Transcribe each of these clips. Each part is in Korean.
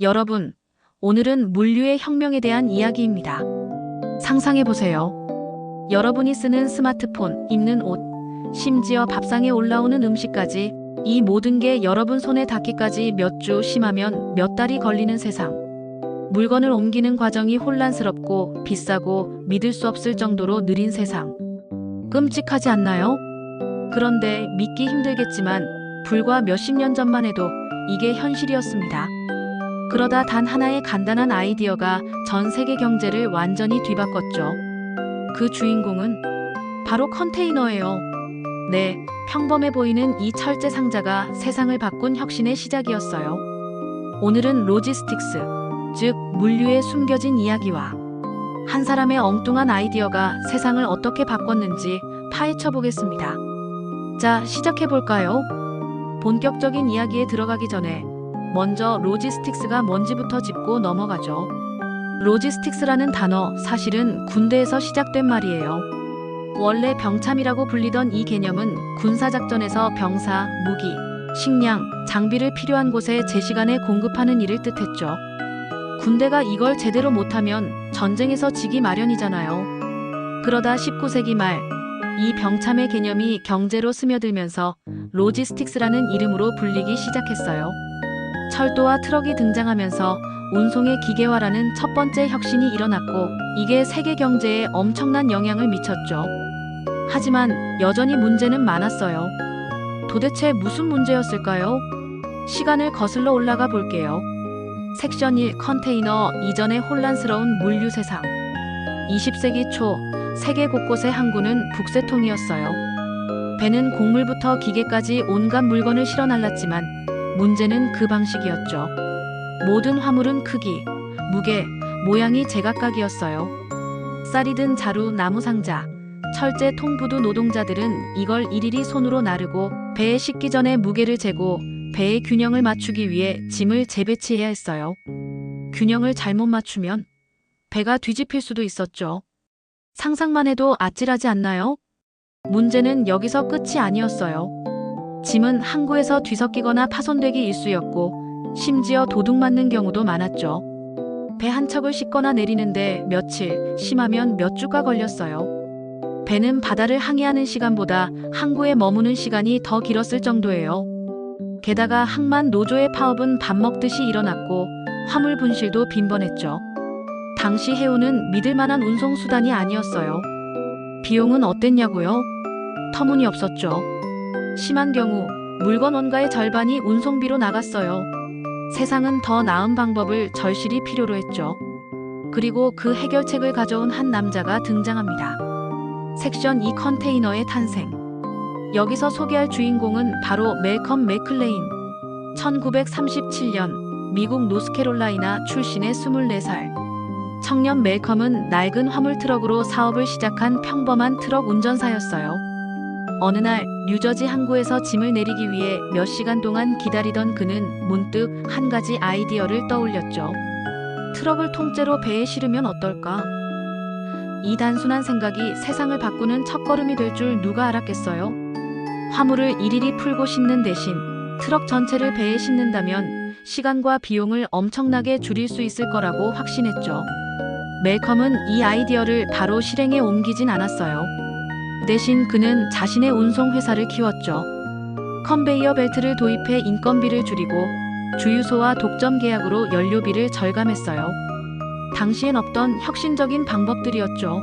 여러분, 오늘은 물류의 혁명에 대한 이야기입니다. 상상해 보세요. 여러분이 쓰는 스마트폰, 입는 옷, 심지어 밥상에 올라오는 음식까지 이 모든 게 여러분 손에 닿기까지 몇 주 심하면 몇 달이 걸리는 세상. 물건을 옮기는 과정이 혼란스럽고 비싸고 믿을 수 없을 정도로 느린 세상. 끔찍하지 않나요? 그런데 믿기 힘들겠지만 불과 몇십 년 전만 해도 이게 현실이었습니다. 그러다 단 하나의 간단한 아이디어가 전 세계 경제를 완전히 뒤바꿨죠. 그 주인공은 바로 컨테이너예요. 네, 평범해 보이는 이 철제 상자가 세상을 바꾼 혁신의 시작이었어요. 오늘은 로지스틱스, 즉 물류의 숨겨진 이야기와 한 사람의 엉뚱한 아이디어가 세상을 어떻게 바꿨는지 파헤쳐 보겠습니다. 자, 시작해 볼까요? 본격적인 이야기에 들어가기 전에 먼저 로지스틱스가 뭔지부터 짚고 넘어가죠. 로지스틱스라는 단어 사실은 군대에서 시작된 말이에요. 원래 병참이라고 불리던 이 개념은 군사작전에서 병사, 무기, 식량, 장비를 필요한 곳에 제 시간에 공급하는 일을 뜻했죠. 군대가 이걸 제대로 못하면 전쟁에서 지기 마련이잖아요. 그러다 19세기 말, 이 병참의 개념이 경제로 스며들면서 로지스틱스라는 이름으로 불리기 시작했어요. 철도와 트럭이 등장하면서 운송의 기계화라는 첫 번째 혁신이 일어났고 이게 세계 경제에 엄청난 영향을 미쳤죠. 하지만 여전히 문제는 많았어요. 도대체 무슨 문제였을까요? 시간을 거슬러 올라가 볼게요. 섹션 1 컨테이너 이전의 혼란스러운 물류 세상. 20세기 초 세계 곳곳의 항구는 북새통이었어요. 배는 곡물부터 기계까지 온갖 물건을 실어 날랐지만 문제는 그 방식이었죠. 모든 화물은 크기, 무게, 모양이 제각각이었어요. 쌀이 든 자루, 나무 상자, 철제 통부두 노동자들은 이걸 일일이 손으로 나르고 배에 싣기 전에 무게를 재고 배의 균형을 맞추기 위해 짐을 재배치해야 했어요. 균형을 잘못 맞추면 배가 뒤집힐 수도 있었죠. 상상만 해도 아찔하지 않나요? 문제는 여기서 끝이 아니었어요. 짐은 항구에서 뒤섞이거나 파손되기 일쑤였고 심지어 도둑 맞는 경우도 많았죠. 배 한 척을 싣거나 내리는데 며칠, 심하면 몇 주가 걸렸어요. 배는 바다를 항해하는 시간보다 항구에 머무는 시간이 더 길었을 정도예요. 게다가 항만 노조의 파업은 밥 먹듯이 일어났고 화물 분실도 빈번했죠. 당시 해운은 믿을 만한 운송 수단이 아니었어요. 비용은 어땠냐고요? 터무니없었죠. 심한 경우 물건 원가의 절반이 운송비로 나갔어요. 세상은 더 나은 방법을 절실히 필요로 했죠. 그리고 그 해결책을 가져온 한 남자가 등장합니다. 섹션 2 컨테이너의 탄생. 여기서 소개할 주인공은 바로 멜컴 맥클레인. 1937년 미국 노스캐롤라이나 출신의 24살. 청년 멜컴은 낡은 화물 트럭으로 사업을 시작한 평범한 트럭 운전사였어요. 어느 날 뉴저지 항구에서 짐을 내리기 위해 몇 시간 동안 기다리던 그는 문득 한 가지 아이디어를 떠올렸죠. 트럭을 통째로 배에 실으면 어떨까? 이 단순한 생각이 세상을 바꾸는 첫걸음이 될 줄 누가 알았겠어요? 화물을 일일이 풀고 싣는 대신 트럭 전체를 배에 싣는다면 시간과 비용을 엄청나게 줄일 수 있을 거라고 확신했죠. 멜컴은 이 아이디어를 바로 실행에 옮기진 않았어요. 대신 그는 자신의 운송 회사를 키웠죠. 컨베이어 벨트를 도입해 인건비를 줄이고 주유소와 독점 계약으로 연료비를 절감했어요. 당시엔 없던 혁신적인 방법들이었죠.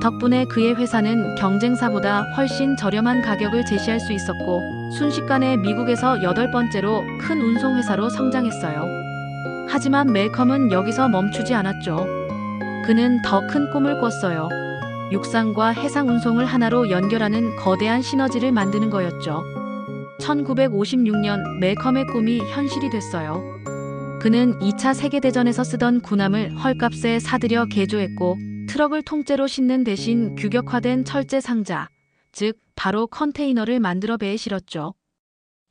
덕분에 그의 회사는 경쟁사보다 훨씬 저렴한 가격을 제시할 수 있었고 순식간에 미국에서 여덟 번째로 큰 운송회사로 성장했어요. 하지만 멜컴은 여기서 멈추지 않았죠. 그는 더 큰 꿈을 꿨어요. 육상과 해상 운송을 하나로 연결하는 거대한 시너지를 만드는 거였죠. 1956년 멜컴의 꿈이 현실이 됐어요. 그는 2차 세계대전에서 쓰던 군함을 헐값에 사들여 개조했고 트럭을 통째로 싣는 대신 규격화된 철제 상자, 즉 바로 컨테이너를 만들어 배에 실었죠.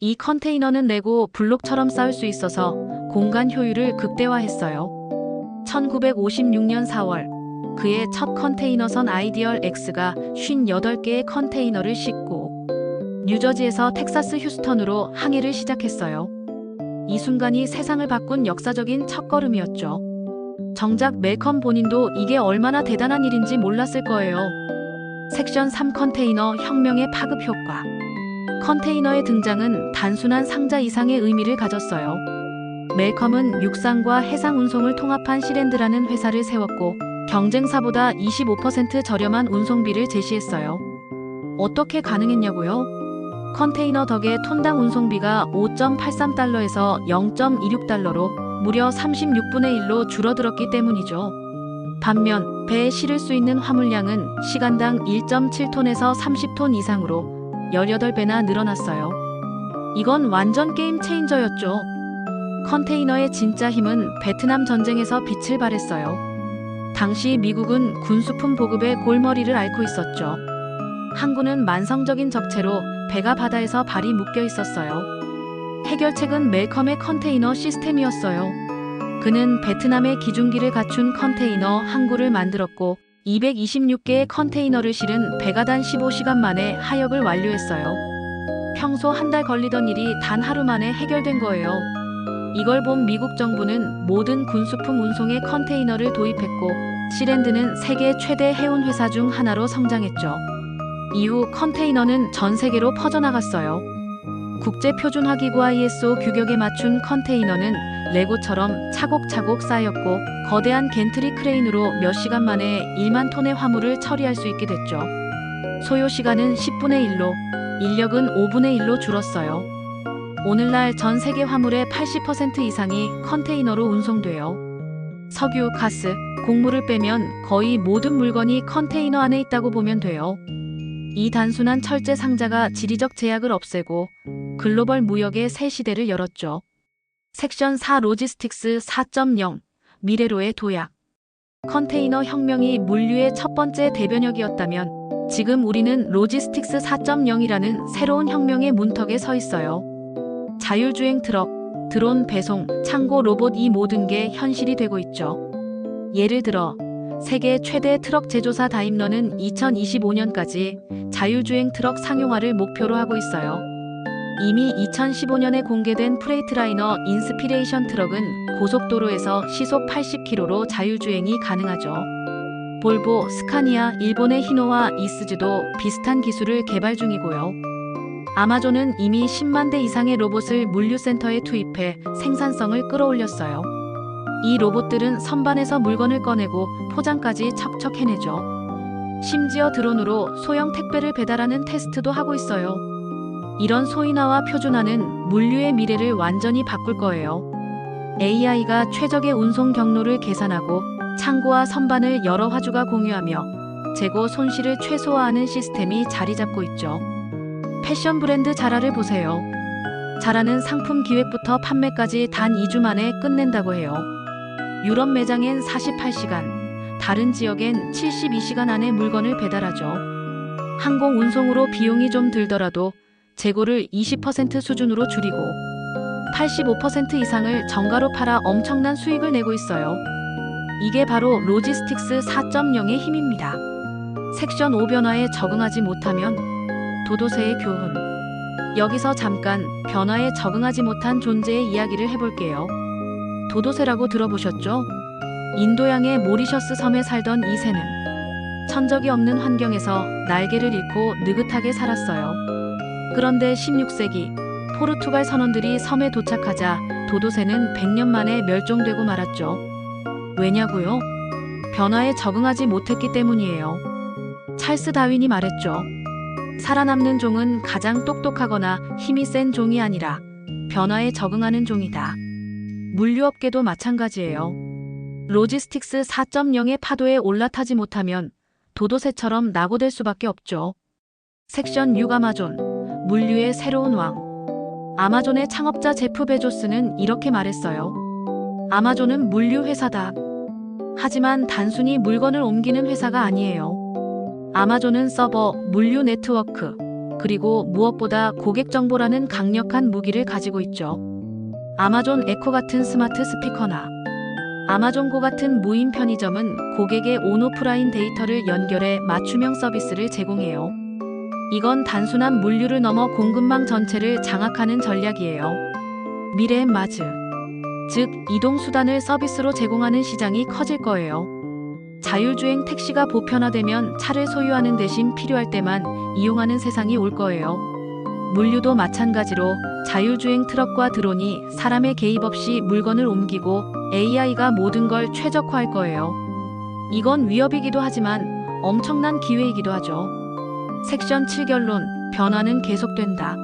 이 컨테이너는 레고 블록처럼 쌓을 수 있어서 공간 효율을 극대화했어요. 1956년 4월 그의 첫 컨테이너선 아이디얼 X가 58개의 컨테이너를 싣고 뉴저지에서 텍사스 휴스턴으로 항해를 시작했어요. 이 순간이 세상을 바꾼 역사적인 첫걸음이었죠. 정작 멜컴 본인도 이게 얼마나 대단한 일인지 몰랐을 거예요. 섹션 3 컨테이너 혁명의 파급 효과. 컨테이너의 등장은 단순한 상자 이상의 의미를 가졌어요. 멜컴은 육상과 해상 운송을 통합한 시랜드라는 회사를 세웠고 경쟁사보다 25% 저렴한 운송비를 제시했어요. 어떻게 가능했냐고요? 컨테이너 덕에 톤당 운송비가 5.83달러에서 0.26달러로 무려 36분의 1로 줄어들었기 때문이죠. 반면 배에 실을 수 있는 화물량은 시간당 1.7톤에서 30톤 이상으로 18배나 늘어났어요. 이건 완전 게임 체인저였죠. 컨테이너의 진짜 힘은 베트남 전쟁에서 빛을 발했어요. 당시 미국은 군수품 보급의 골머리를 앓고 있었죠. 항구는 만성적인 적체로 배가 바다에서 발이 묶여 있었어요. 해결책은 멜컴의 컨테이너 시스템이었어요. 그는 베트남의 기중기를 갖춘 컨테이너 항구를 만들었고 226개의 컨테이너를 실은 배가 단 15시간 만에 하역을 완료했어요. 평소 한 달 걸리던 일이 단 하루 만에 해결된 거예요. 이걸 본 미국 정부는 모든 군수품 운송에 컨테이너를 도입했고 시랜드는 세계 최대 해운 회사 중 하나로 성장했죠. 이후 컨테이너는 전 세계로 퍼져나갔어요. 국제 표준화 기구 ISO 규격에 맞춘 컨테이너는 레고처럼 차곡차곡 쌓였고 거대한 겐트리 크레인으로 몇 시간 만에 1만 톤의 화물을 처리할 수 있게 됐죠. 소요 시간은 10분의 1로, 인력은 5분의 1로 줄었어요. 오늘날 전 세계 화물의 80% 이상이 컨테이너로 운송돼요. 석유, 가스, 곡물을 빼면 거의 모든 물건이 컨테이너 안에 있다고 보면 돼요. 이 단순한 철제 상자가 지리적 제약을 없애고 글로벌 무역의 새 시대를 열었죠. 섹션 4 로지스틱스 4.0 미래로의 도약 컨테이너 혁명이 물류의 첫 번째 대변혁이었다면 지금 우리는 로지스틱스 4.0이라는 새로운 혁명의 문턱에 서 있어요. 자율주행 트럭, 드론 배송, 창고 로봇 이 모든 게 현실이 되고 있죠. 예를 들어 세계 최대 트럭 제조사 다임러는 2025년까지 자율주행 트럭 상용화를 목표로 하고 있어요. 이미 2015년에 공개된 프레이트라이너 인스피레이션 트럭은 고속도로에서 시속 80km로 자율주행이 가능하죠. 볼보, 스카니아, 일본의 히노와 이스즈도 비슷한 기술을 개발 중이고요. 아마존은 이미 10만 대 이상의 로봇을 물류센터에 투입해 생산성을 끌어올렸어요. 이 로봇들은 선반에서 물건을 꺼내고 포장까지 척척 해내죠. 심지어 드론으로 소형 택배를 배달하는 테스트도 하고 있어요. 이런 소인화와 표준화는 물류의 미래를 완전히 바꿀 거예요. AI가 최적의 운송 경로를 계산하고 창고와 선반을 여러 화주가 공유하며 재고 손실을 최소화하는 시스템이 자리 잡고 있죠. 패션 브랜드 자라를 보세요. 자라는 상품 기획부터 판매까지 단 2주 만에 끝낸다고 해요. 유럽 매장엔 48시간, 다른 지역엔 72시간 안에 물건을 배달하죠. 항공 운송으로 비용이 좀 들더라도 재고를 20% 수준으로 줄이고 85% 이상을 정가로 팔아 엄청난 수익을 내고 있어요. 이게 바로 로지스틱스 4.0의 힘입니다. 섹션 5 변화에 적응하지 못하면 도도새의 교훈. 여기서 잠깐 변화에 적응하지 못한 존재의 이야기를 해볼게요. 도도새라고 들어보셨죠? 인도양의 모리셔스 섬에 살던 이 새는 천적이 없는 환경에서 날개를 잃고 느긋하게 살았어요. 그런데 16세기 포르투갈 선원들이 섬에 도착하자 도도새는 100년 만에 멸종되고 말았죠. 왜냐고요? 변화에 적응하지 못했기 때문이에요. 찰스 다윈이 말했죠. 살아남는 종은 가장 똑똑하거나 힘이 센 종이 아니라 변화에 적응하는 종이다. 물류업계도 마찬가지예요. 로지스틱스 4.0의 파도에 올라타지 못하면 도도새처럼 낙오될 수밖에 없죠. 섹션 6 아마존 물류의 새로운 왕 아마존의 창업자 제프 베조스는 이렇게 말했어요. 아마존은 물류 회사다. 하지만 단순히 물건을 옮기는 회사가 아니에요. 아마존은 서버, 물류 네트워크, 그리고 무엇보다 고객 정보라는 강력한 무기를 가지고 있죠. 아마존 에코 같은 스마트 스피커나 아마존고 같은 무인 편의점은 고객의 온오프라인 데이터를 연결해 맞춤형 서비스를 제공해요. 이건 단순한 물류를 넘어 공급망 전체를 장악하는 전략이에요. 미래엔 마즈. 즉, 이동수단을 서비스로 제공하는 시장이 커질 거예요. 자율주행 택시가 보편화되면 차를 소유하는 대신 필요할 때만 이용하는 세상이 올 거예요. 물류도 마찬가지로 자율주행 트럭과 드론이 사람의 개입 없이 물건을 옮기고 AI가 모든 걸 최적화할 거예요. 이건 위협이기도 하지만 엄청난 기회이기도 하죠. 섹션 7결론 변화는 계속된다.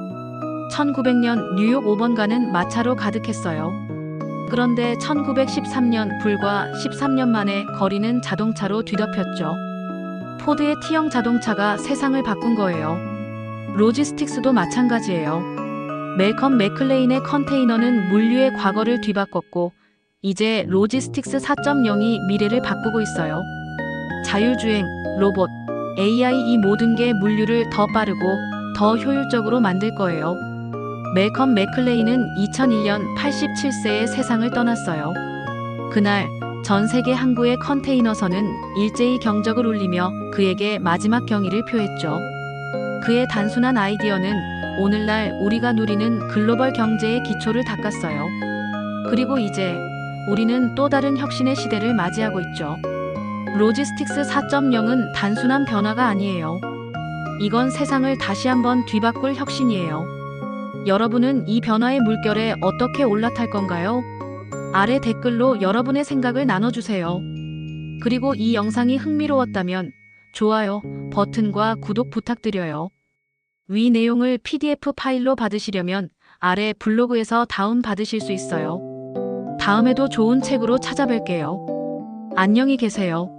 1900년 뉴욕 5번가는 마차로 가득했어요. 그런데 1913년 불과 13년 만에 거리는 자동차로 뒤덮였죠. 포드의 T형 자동차가 세상을 바꾼 거예요. 로지스틱스도 마찬가지예요. 멜컴 맥클레인의 컨테이너는 물류의 과거를 뒤바꿨고 이제 로지스틱스 4.0이 미래를 바꾸고 있어요. 자율주행, 로봇, AI 이 모든 게 물류를 더 빠르고 더 효율적으로 만들 거예요. 멜컴 맥클레인은 2001년 87세에 세상을 떠났어요. 그날 전 세계 항구의 컨테이너선은 일제히 경적을 울리며 그에게 마지막 경의를 표했죠. 그의 단순한 아이디어는 오늘날 우리가 누리는 글로벌 경제의 기초를 닦았어요. 그리고 이제 우리는 또 다른 혁신의 시대를 맞이하고 있죠. 로지스틱스 4.0은 단순한 변화가 아니에요. 이건 세상을 다시 한번 뒤바꿀 혁신이에요. 여러분은 이 변화의 물결에 어떻게 올라탈 건가요? 아래 댓글로 여러분의 생각을 나눠주세요. 그리고 이 영상이 흥미로웠다면 좋아요 버튼과 구독 부탁드려요. 위 내용을 PDF 파일로 받으시려면 아래 블로그에서 다운 받으실 수 있어요. 다음에도 좋은 책으로 찾아뵐게요. 안녕히 계세요.